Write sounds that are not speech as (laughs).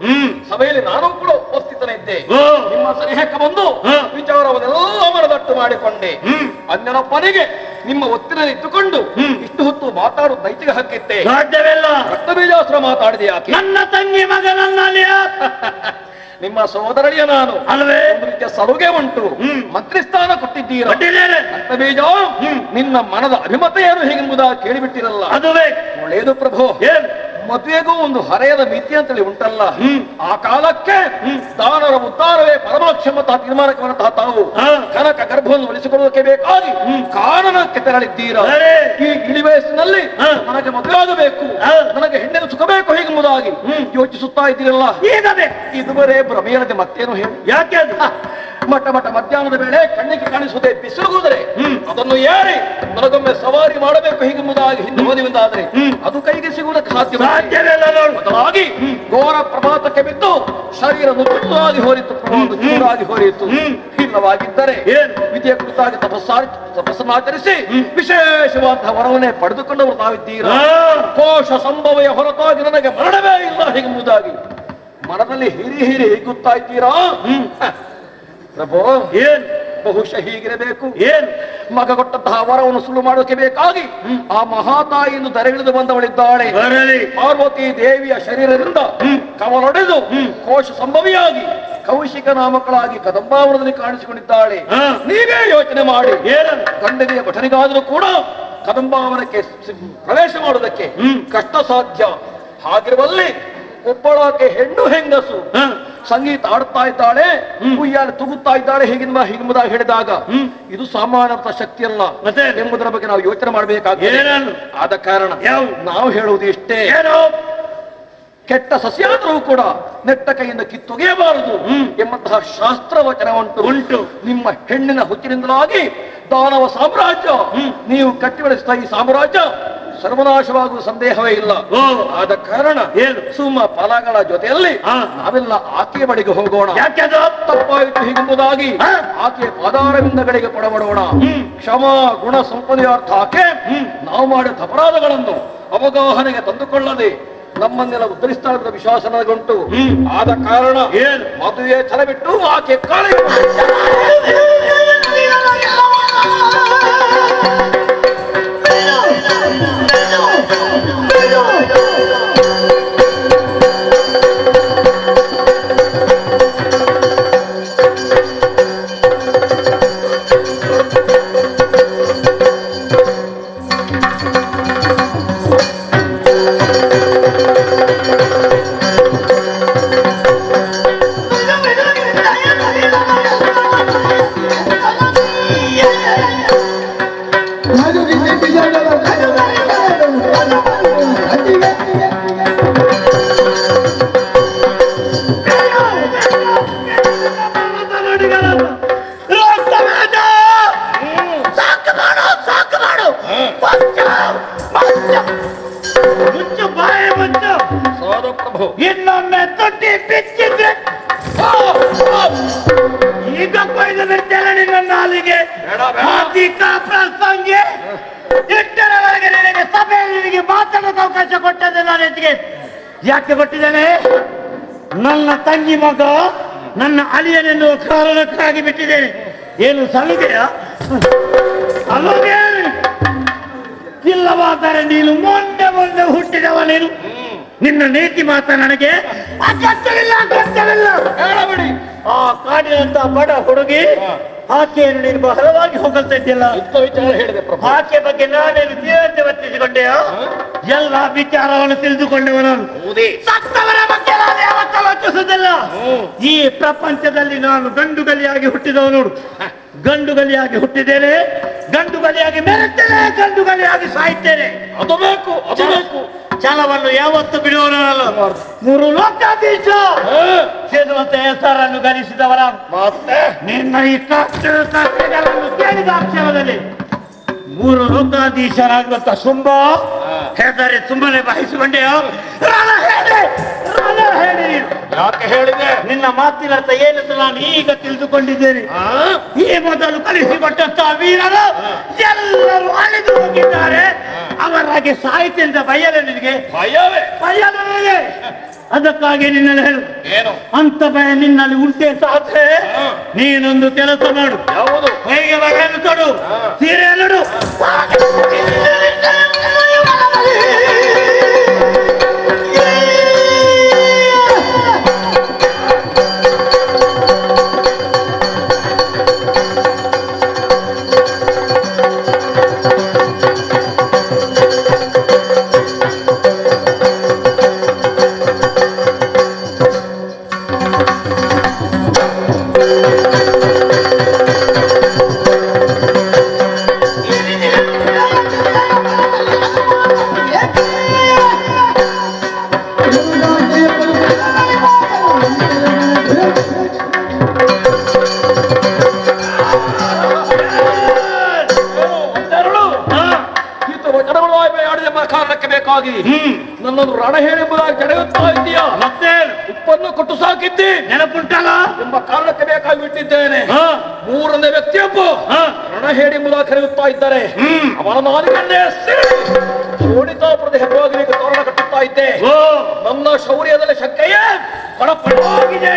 ಹ್ಮ್. ಸಭೆಯಲ್ಲಿ ನಾನು ಕೂಡ ಉಪಸ್ಥಿತನಿದ್ದೆ. ನಿಮ್ಮ ಸನೇಹಕ್ಕೆ ಬಂದು. ವಿಚಾರವನ್ನೆಲ್ಲ ಮನದಟ್ಟು ಮಾಡಿಕೊಂಡೆ. ಹ್ಮ್. ಅನ್ಯನೊಬ್ಬನಿಗೆ ನಿಮ್ಮ ಒತ್ತಿನಲ್ಲಿ ಇಟ್ಟುಕೊಂಡು ಇಷ್ಟು ಹೊತ್ತು ಮಾತಾಡುವ ನೈತಿಕ ಹಕ್ಕಿತ್ತೆ ಸಾಧ್ಯವಿಲ್ಲ. ರಕ್ತಬೀಜಾಸ್ತ್ರ ಮಾತಾಡಿದೆ ಯಾಕೆ ನನ್ನ ತಂಗಿ ಮಗನಲ್ಲ (laughs) ನಿಮ್ಮ ಸೋದರಳಿಯ ನಾನು. ಅಲ್ವೇ ರೀತಿಯ ಸಲುಗೆ ಉಂಟು. ಹ್ಮ್. ಮಂತ್ರಿ ಸ್ಥಾನ ಕೊಟ್ಟಿದ್ದೀರಾ ನಿನ್ನ ಮನದ ಅಭಿಮತ ಏನು ಹೇಗೆಂಬುದಾಗಿ ಕೇಳಿಬಿಟ್ಟಿರಲ್ಲ. ಅದುವೇ. ಒಳ್ಳೆಯದು ಪ್ರಭು. ಏನ್? ಮದುವೆಗೂ ಒಂದು ಹರೆಯದ ಮಿತಿ ಅಂತೇಳಿ ಉಂಟಲ್ಲ. ಆ ಕಾಲಕ್ಕೆ ದಾನರ ಉದ್ಧಾರವೇ ಪರಮಾಕ್ಷಮತ ತೀರ್ಮಾನಕ್ಕೆ ತಾವು ಹಾ. ಕನಕ ಗರ್ಭವನ್ನು ಉಳಿಸಿಕೊಳ್ಳೋಕೆ ಬೇಕಾಗಿ ಕಾರಣಕ್ಕೆ ತೆರಳಿದ್ದೀರಾ. ಈ ಇಳಿ ವಯಸ್ಸಿನಲ್ಲಿ ನನಗೆ ಮದುವೆ ಆಗಬೇಕು. ನನಗೆ ಹೆಣ್ಣಿನ ಸುಖ ಮುದಾಗಿ? ಹ್ಮ್ ಯೋಚಿಸುತ್ತಾ ಇದ್ದೀರಲ್ಲ? ಈಗ ಇದುವರೆ ಭ್ರಮೆಯಲ್ಲದೆ ಮತ್ತೇನು ಹೇಳಿ. ಯಾಕೆ ಅದು? ಮಟ್ಟ ಮಟ್ಟ ಮಧ್ಯಾಹ್ನದ ವೇಳೆ ಕಣ್ಣಿಗೆ ಕಾಣಿಸುವುದೇ ಬಿಸಿಲುಗುದರೆ ಅದನ್ನು ಏರಿ ನನಗೊಮ್ಮೆ ಸವಾರಿ ಮಾಡಬೇಕು ಹೀಗೆಂಬುದಾಗಿ ಹಿಂದೆ ಆದರೆ ಅದು ಕೈಗೆ ಸಿಗುವುದಕ್ಕೆ ಸಾಧ್ಯ ಘೋರ ಪ್ರಭಾತಕ್ಕೆ ಬಿದ್ದು ಶರೀರ ನುಚ್ಚುತ್ತಾಗಿ ಹೋರಿತು ಚೂರಾಗಿ ಹೋರಿತು. ಏನು? ವಿಧಿಯ ಕುರಿತಾಗಿ ತಪಸ್ಸಾರಿ ತಪಸ್ಸನ್ನಾಚರಿಸಿ ವಿಶೇಷವಾದ ವರವನ್ನೇ ಪಡೆದುಕೊಂಡವರು ತಾವಿದ್ದೀರಾ. ಕೋಶ ಸಂಭವೆಯ ಹೊರತಾಗಿ ನನಗೆ ಮರಣವೇ ಇಲ್ಲ ಹೀಗೆಂಬುದಾಗಿ ಮನದಲ್ಲಿ ಹಿರಿ ಹಿರಿ ಹಿಗ್ಗುತ್ತಾ ಇದ್ದೀರಾ. ಪ್ರಭು ಏನ್? ಬಹುಶಃ ಹೀಗಿರಬೇಕು. ಏನ್? ಮಗ ಕೊಟ್ಟಂತಹ ವರವನ್ನು ಸುಳ್ಳು ಮಾಡೋಕೆ ಬೇಕಾಗಿ ಆ ಮಹಾತಾಯಿಯನ್ನು ದರೆಗಿಳಿದು ಬಂದವಳಿದ್ದಾಳೆ. ಪಾರ್ವತಿ ದೇವಿಯ ಶರೀರದಿಂದ ಕವಲೊಡೆದು ಕೋಶ ಸಂಭವಿಯಾಗಿ ಕೌಶಿಕ ನಾಮಕಳಾಗಿ ಕದಂಬಾವನದಲ್ಲಿ ಕಾಣಿಸಿಕೊಂಡಿದ್ದಾಳೆ. ನೀವೇ ಯೋಚನೆ ಮಾಡಿ. ಕಂಡನೆಯ ಘಟನೆಗಾದರೂ ಭಟನಿಗಾದರೂ ಕೂಡ ಕದಂಬಾವನಕ್ಕೆ ಪ್ರವೇಶ ಮಾಡುವುದಕ್ಕೆ ಕಷ್ಟ ಸಾಧ್ಯ ಹಾಗಿರುವಲ್ಲಿ ಒಬ್ಬಳಾಕೆ ಹೆಣ್ಣು ಹೆಂಗಸು. ಸಂಗೀತ ಆಡ್ತಾ ಇದ್ದಾಳೆ ಕುಯ್ಯಾಲೆ ತೂಗುತ್ತಾ ಇದ್ದಾಳೆ ಹೇಗಿನ ಹಿಂಬುದಾಗಿ ಹೇಳಿದಾಗ ಇದು ಸಾಮಾನ್ಯ ಶಕ್ತಿ ಅಲ್ಲ? ಎಂಬುದರ ಬಗ್ಗೆ ನಾವು ಯೋಚನೆ ಮಾಡಬೇಕಾಗಿದೆ? ಆದ ಕಾರಣ? ನಾವು ಹೇಳುವುದು ಇಷ್ಟೇ. ಕೆಟ್ಟ ಸಸ್ಯಾದರೂ ಕೂಡ ನೆಟ್ಟ ಕೈಯಿಂದ ಕಿತ್ತೊಗೆಯಬಾರದು ಎಂಬಂತಹ ಶಾಸ್ತ್ರ ವಚನ ಉಂಟು. ಉಂಟು. ನಿಮ್ಮ ಹೆಣ್ಣಿನ ಹುಚ್ಚಿನಿಂದಲಾಗಿ ದಾನವ ಸಾಮ್ರಾಜ್ಯ. ನೀವು ಕಟ್ಟಿ ಬೆಳೆಸಿದ ಈ ಸಾಮ್ರಾಜ್ಯ ಸರ್ವನಾಶವಾಗುವ ಸಂದೇಹವೇ ಇಲ್ಲ. ಆದ ಕಾರಣ ಏನು? ಸುಮ್ಮ ಫಲಗಳ ಜೊತೆಯಲ್ಲಿ. ನಾವೆಲ್ಲ ಆಕೆಯ ಬಳಿಗೆ ಹೋಗೋಣ. ಯಾಕೆ ಅದು? ತಪ್ಪಾಯಿತು ಹೀಗೆಂಬುದಾಗಿ ಆಕೆಯ ಪಾದಾರವಿಂದಗಳಿಗೆ ಪಡಬಡೋಣ ಕ್ಷಮಾ ಗುಣ ಸಂಪದೆಯಾರ್ಥ ಆಕೆ ನಾವು ಮಾಡಿದ ಅಪರಾಧಗಳನ್ನು ಅವಗಾಹನೆಗೆ ತಂದುಕೊಳ್ಳದೆ ನಮ್ಮನ್ನೆಲ್ಲ ಉದ್ಧರಿಸ್ತಾ ವಿಶ್ವಾಸ ನನಗುಂಟು ಆದ ಕಾರಣ ಏನು? ಮದುವೆ ಛಲ ಬಿಟ್ಟು ಆಕೆ ಕಾಲಿಗೆ ಇನ್ನೊಮ್ಮೆ ತೊಟ್ಟಿ ಬಿಚ್ಚಿದ್ರೆ ಈಗ ಕೊಯ್ದು ಬಿಡ್ತೇನೆ ನಿನ್ನ ನಾಲಿಗೆ ಪ್ರಸಂಗೆ ಇಷ್ಟರವರೆಗೆ ನಿನಗೆ ಸಭೆಯಲ್ಲಿ ನಿನಗೆ ಮಾತಾಡೋಕೆ ಅವಕಾಶ ಕೊಟ್ಟದೆ ನಾನು ಎತ್ತಿಗೆ. ಯಾಕೆ ಕೊಟ್ಟಿದ್ದೇನೆ? ನನ್ನ ತಂಗಿ ಮಗ ನನ್ನ ಅಳಿಯನೆನ್ನುವ ಕಾರಣಕ್ಕಾಗಿ ಬಿಟ್ಟಿದ್ದೇನೆ. ಏನು ಸಲುಗೆಯ ಸಲುಗೆ ಇಲ್ಲವಾದರೆ ನೀನು ಮೊನ್ನೆ ಮೊನ್ನೆ ಹುಟ್ಟಿದವ ನೀನು. ನಿನ್ನ ನೀತಿ ಮಾತ್ರ ನನಗೆ ಅಗತ್ಯವಿಲ್ಲ ಅಗತ್ಯವಿಲ್ಲ. ಹೇಳಬೇಡಿ. ಆ ಕಾಡಿನಂತ ಬಡ ಹುಡುಗಿ ಆಕೆಯನ್ನು ನೀನು ಬಹಳವಾಗಿ ಹೊಗಳ್ತಾ ಇದ್ದಿಲ್ಲ ಯುದ್ಧ ವಿಚಾರ ಹೇಳಿದೆ ಪ್ರಭು. ಆಕೆ ಬಗ್ಗೆ ನಾನೇನು ತೀವ್ರತೆ ವರ್ತಿಸಿಕೊಂಡೆಯ ಎಲ್ಲ ವಿಚಾರವನ್ನು ತಿಳಿದುಕೊಂಡೆವ ನಾನು. ಹೌದೇ. ಸತ್ತವರ ಬಗ್ಗೆ ನಾನು ಯಾವತ್ತೂ ಯೋಚಿಸುವುದಿಲ್ಲ. ಈ ಪ್ರಪಂಚದಲ್ಲಿ ನಾನು ಗಂಡು ಗಲಿಯಾಗಿ ಹುಟ್ಟಿದವ ನೋಡು. ಗಂಡು ಗಲಿಯಾಗಿ ಹುಟ್ಟಿದ್ದೇನೆ. ಗಂಡು ಗಲಿಯಾಗಿ ಮೆರೆತೇನೆ ಗಂಡು ಗಲಿಯಾಗಿ ಸಾಯ್ತೇನೆ. ಅದು ಬೇಕು ಅದು ಬೇಕು. ಛಲವನ್ನು ಯಾವತ್ತು ಬಿಡುವವನಲ್ಲ ಮೂರು ಲೋಕಾಧೀಶ. ಸೇರುವಂತ ಹೆಸರನ್ನು ಗಳಿಸಿದವರ. ಮತ್ತೆ? ನಿನ್ನ ಈ ಕಷ್ಟಗಳನ್ನು ಕೇಳಿದ ಅಕ್ಷರದಲ್ಲಿ ಮೂರು ಲೋಕಾಧೀಶರಾಗುವಂತ ಶುಂಭ ಹೆದರಿ ಸುಮ್ಮನೆ ಬಹಿಸಿಕೊಂಡೆಯೋ. ಯಾಕೆ ಹೇಳಿದೆ? ನಿನ್ನ ಮಾತಿನರ್ಥ ಏನಂತ ನಾನು ಈಗ ತಿಳಿದುಕೊಂಡಿದ್ದೇನೆ. ಆ? ಈ ಮೊದಲು ಕಲಿಸಿಕೊಟ್ಟಂತ ವೀರರು ಎಲ್ಲರೂ ಅಳಿದು ಹೋಗಿದ್ದಾರೆ. ಅವರಾಗೆ ಅಂತ ಬಯಲು ನಿನಗೆ? ಭಯವೇ ನನಗೆ? ಅದಕ್ಕಾಗಿ ನಿನ್ನಲ್ಲಿ ಹೇಳು. ಏನು? ಅಂತ ಭಯ ನಿನ್ನಲ್ಲಿ ಉಂಟೆ ಸಾಧ್ಯ? ನೀನೊಂದು ಕೆಲಸ ಮಾಡು. ಯಾವುದು? ಕೈಗೆ ಬಗೆಯನ್ನು ತೊಡು? ಹಾ. ಸೀರೆ ನಡು ಮಾಡಿ ನನ್ನನ್ನು ರಣ ಹೇಳಿ ಜಡೆಯುತ್ತಾ ಇದೆಯಾ ಮತ್ತೆ ಉಪ್ಪನ್ನು ಕೊಟ್ಟು ಸಾಕಿದ್ದಿ ನೆನಪುಂಟಲ್ಲ ಎಂಬ ಕಾರಣಕ್ಕೆ ಬೇಕಾಗಿ ಬಿಟ್ಟಿದ್ದೇನೆ ಮೂರನೇ ವ್ಯಕ್ತಿಯೊಬ್ಬ ರಣ ಹೇಳಿ ಮೂಲಕ ಕರೆಯುತ್ತಾ ಇದ್ದಾರೆ ಅವರ ನಾನು ಕಣ್ಣೆ ಜೋಡಿತಾಪುರದ ಹೆಬ್ಬಾಗಿಲಿಗೆ ತೋರಣ ಕಟ್ಟುತ್ತಾ ಇದ್ದೆ ನನ್ನ ಶೌರ್ಯದಲ್ಲಿ ಶಕ್ತಿಯೇ ಕಳಪಡಾಗಿದೆ